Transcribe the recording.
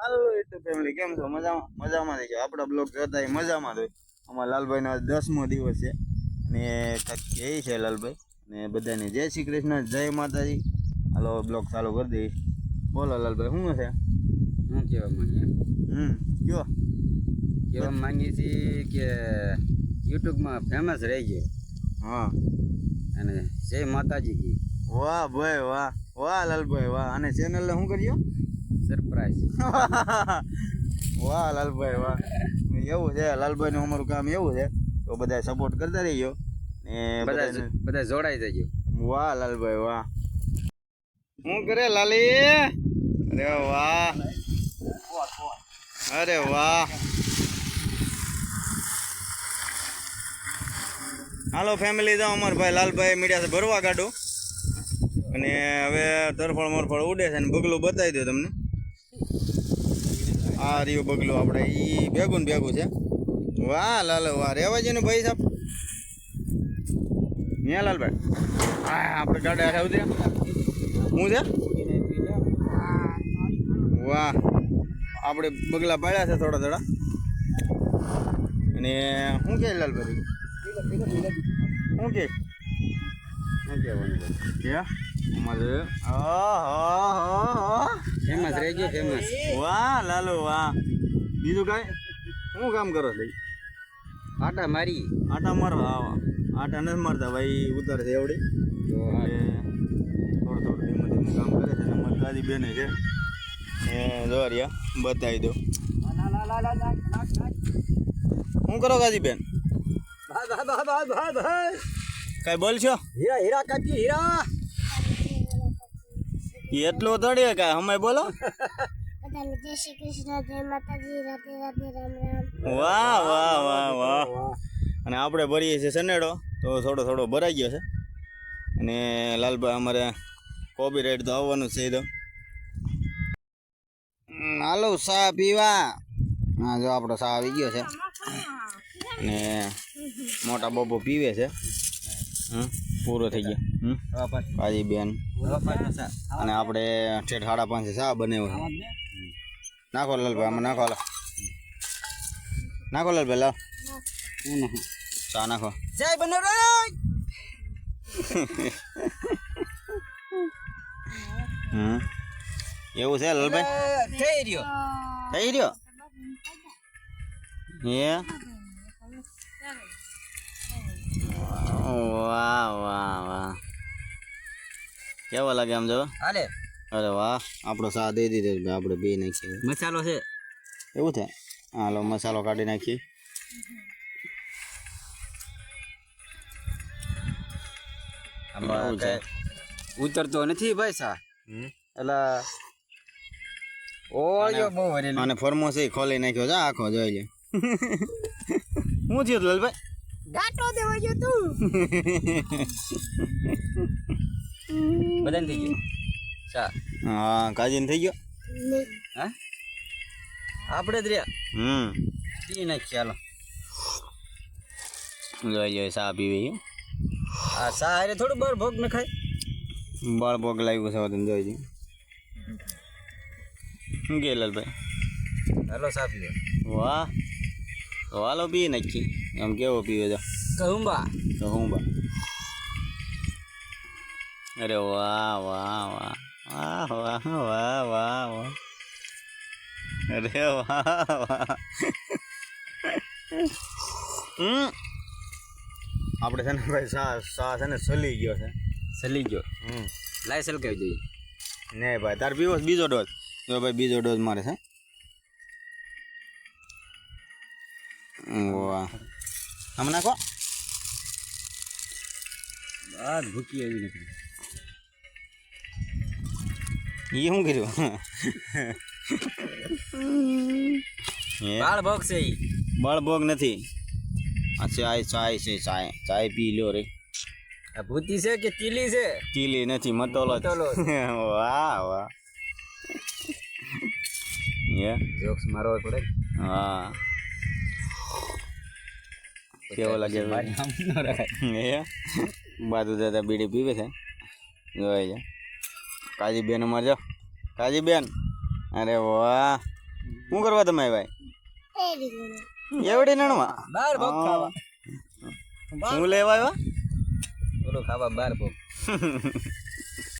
હાલો YouTube family કેમ છો? મજામાં મજામાં થઈ આપણા બ્લોગ જોતા એ મજામાં જ હોય. અમારા લાલભાઈનો દસમો દિવસ છે. અને કંઈક કહે છે લાલભાઈ. ને બધાને જય શ્રી કૃષ્ણ જય માતાજી. હાલો બ્લોગ ચાલુ કરી દઈશ. બોલો લાલભાઈ શું છે? શું કહેવા માંગીએ હમ કયો? કહેવા માંગીએ છીએ કે યુટ્યુબમાં ફેમસ રહી ગયો. હા. અને જય માતાજી કી. વાહ ભાઈ વાહ. વાહ લાલભાઈ વાહ. અને ચેનલને શું કર્યો? સરપ્રાઈઝ વાહ લાલભાઈ વાહ. એવું છે લાલભાઈ નું અમારું કામ એવું છે. તો બધા સપોર્ટ કરતા રહીજો. ને બધા બધા જોડાઈ જજો. વાહ લાલભાઈ વાહ. હું કરે લાલી? અરે વાહ. અરે વાહ. હાલો ફેમિલી જાઓ અમાર ભાઈ લાલભાઈ મીડિયા ભરવા કાઢો. અને હવે તરફળ મરફળ ઉડે છે અને બગલું બતાવી દો તમને. આ રહ્યું બગલું આપણે એ ભેગું ને ભેગું છે. વાહ, લાલ, વાહ. રેવા છે ને ભાઈ સાહેબ. ન્યા લાલભાઈ. હા આપણે ગાડા હારે આવતી શું છે? વાહ. આપણે બગલા પાડ્યા છે થોડા થોડા. અને શું કે લાલભાઈ? શું કે? શું કહેવાનું કે અમારે. આહાહા. ફેમસ રહી ગયો ફેમસ. વાહ લાલો વાહ. બીજું કાંઈ? શું કામ કરો ભાઈ આટા મારી. આટા મારવા આવા. આટા નથી મારતા ભાઈ ઉતાર છે એવડી. થોડું થોડું ધીમે ધીમે કામ કરે છે ને અમારી દાદી બેને છે. એ દોરિયા બતાવી દો શું કરો ગાજી બેન? કઈ બોલશો? હીરા હીરા કાકી હીરા. એટલો તળે કાંઈ અમે બોલો. બધાને જય શ્રી કૃષ્ણ જય માતાજી રાધે રાધે રામ રામ. વાહ વાહ વાહ વાહ. અને આપણે ભરીએ છીએ સનેડો તો થોડો થોડો ભરાઈ ગયો છે. અને લાલભાઈ અમારે કોબી રાઈડ તો આવવાનું છે તો. હાલો સા પીવા. હા જો આપણો સા આવી ગયો છે. ને મોટા બાબો પીવે છે. હમ પૂરો થઈ ગયો. હમ કાજી બેન. અને આપણે ઠેઠ સાડા પાંચે સા બનાવ્યો નાખો લાલભાઈ આમાં નાખો હાલો નાખો લાલભાઈ લાવ. ચા નાખો. જય બને હમ. એવું છે લાલભાઈ થઈ રહ્યો. થઈ રહ્યો? હે? વાહ વાહ વાહ. કેવો લાગે આમ જો? હાલે. અરે વાહ આપણો સા દઈ દીધો છે ભાઈ આપણે બે નાખીએ મસાલો છે. એવું છે? હાલો મસાલો કાઢી નાખીએ. આમાં ઉતરતો નથી ભાઈ સા. એટલે ઓયો બહુ વરેલું. અને ફરમોસ ખોલી નાખ્યો છે આખો જોઈ લે. શું થયું લાલભાઈ ગાટો દેવા જો તું. બધાને થઈ ગયું? સા હા કાજીને થઈ ગયો? હા? આપણે જ રહ્યા? હમ. પી નાખીએ હાલો. જોઈ જોઈ સા પીવી આ સા હારે થોડું બળ ભોગ ન ખાય. બળ ભોગ લાગ્યું છે તમે જોઈ શું કે લાલભાઈ? હાલો સા પીવે વાહ. તો હાલો પી નાખી. એમ કેવો પીવે તો? કહું બા કહું બા અરે વાહ વાહ વાહ. વાહ વાહ વાહ વાહ વાહ. અરે વાહ વાહ. હમ. આપણે છે ને ભાઈ સા સા છે ને સલી ગયો છે. સલી ગયો. હમ. લાય સલકાવી જોઈએ? ને ભાઈ તાર પીવો બીજો ડોઝ. જો ભાઈ બીજો ડોઝ મારે છે. વાહ. આમ નાખો. બાદ ભૂકી આવી નથી. એ શું કર્યું? બાળભોગ છે ઈ. બાળભોગ નથી. આ ચાય ચાય છે ચાય. ચાય પી લ્યો રે. આ ભૂતી છે કે ચીલી છે? ચીલી નથી મતોલો વાહ વાહ. યે જોક્સ મારવો પડે. હા. કેવો લાગે? બાજુ દાદા બીડી પીવે છે. જોઈ છે કાજી બેન અમારે જો. કાજી બેન અરે વાહ. શું કરવા તમે ભાઈ એવડી નણવા? બાર ભોગ ખાવા. હું લેવા આવ્યા? બોલો ખાવા બાર ભોગ.